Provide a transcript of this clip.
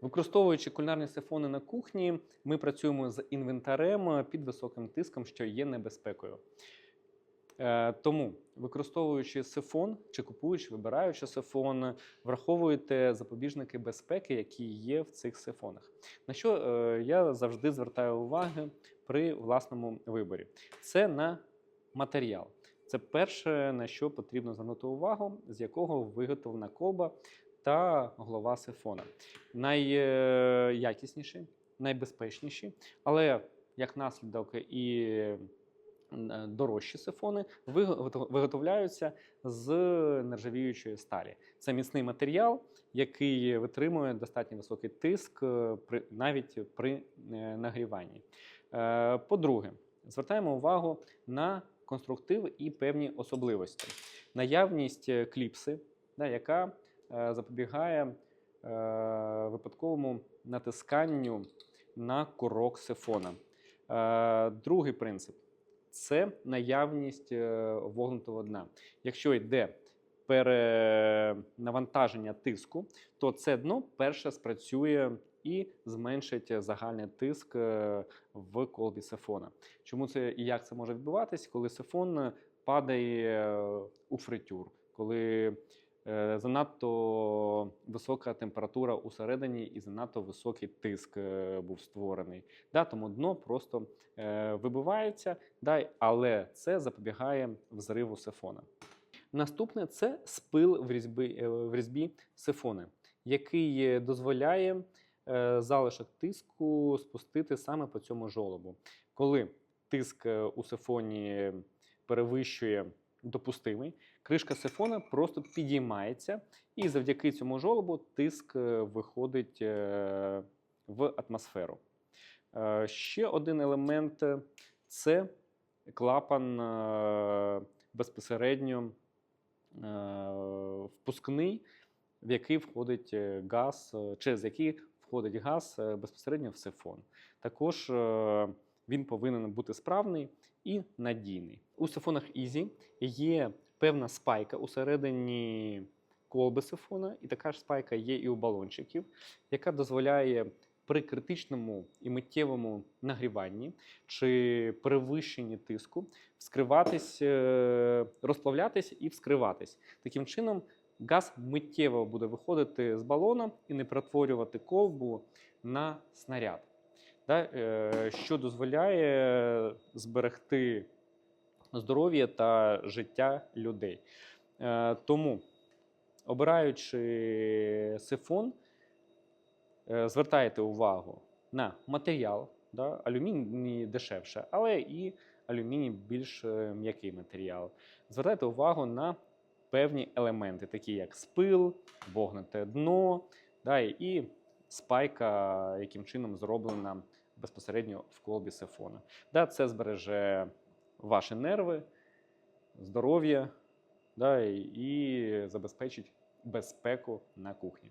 Використовуючи кулінарні сифони на кухні, ми працюємо з інвентарем під високим тиском, що є небезпекою. Е, Тому, використовуючи сифон чи купуючи, вибираючи сифон, враховуйте запобіжники безпеки, які є в цих сифонах. На що е, я завжди звертаю увагу при власному виборі. Це на матеріал. Це перше, на що потрібно звернути увагу, з якого виготовлена колба та голова сифона. Найякісніші, найбезпечніші, але як наслідок і е, дорожчі сифони виготовляються з нержавіючої сталі. Це міцний матеріал, який витримує достатньо високий тиск е, навіть при е, нагріванні. Е, По-друге, звертаємо увагу на конструктив і певні особливості. Наявність е, кліпси, да, яка е, запобігає е, випадковому натисканню на курок сифона. Другий принцип це наявність вогнутого дна. Якщо йде перенавантаження тиску, то це дно перше спрацює і зменшить загальний тиск е, в колбі сифона. Чому це і як це може відбуватись, коли сифон падає е, у фритюр, коли е, занадто висока температура усередині і занадто високий тиск був створений. Да, тому дно просто вибивається, да, але це запобігає взриву сифона. Наступне це спил в різьбі, е, в різьбі сифони, який е, дозволяє е, залишок тиску спустити саме по цьому жолобу. Коли тиск у сифоні перевищує допустимий, кришка сифона просто підіймається, і завдяки цьому жолобу тиск виходить в атмосферу. Ще один елемент це клапан безпосередньо впускний, в який входить е, газ, е, через який входить газ е, безпосередньо в сифон. Також е, він повинен бути справний і надійний. У сифонах Easy є певна спайка усередині колби сифона, і така ж спайка є і у балончиків, яка дозволяє при критичному і миттєвому нагріванні чи перевищенні тиску вскриватись, е, розплавлятись і вскриватись. Таким чином, газ миттєво буде виходити з балона і не перетворювати ковбу на снаряд, е, що дозволяє зберегти здоров'я та життя людей. Е, Тому, обираючи сифон, е, звертайте увагу на матеріал. Да? Алюміній дешевше, але і алюміній більш е, м'який матеріал. Звертайте увагу на певні елементи, такі як спил, вогнуте дно, да, і спайка, яким чином зроблена безпосередньо в колбі сифона. Да, це збереже ваші нерви, здоров'я да, і забезпечить безпеку на кухні.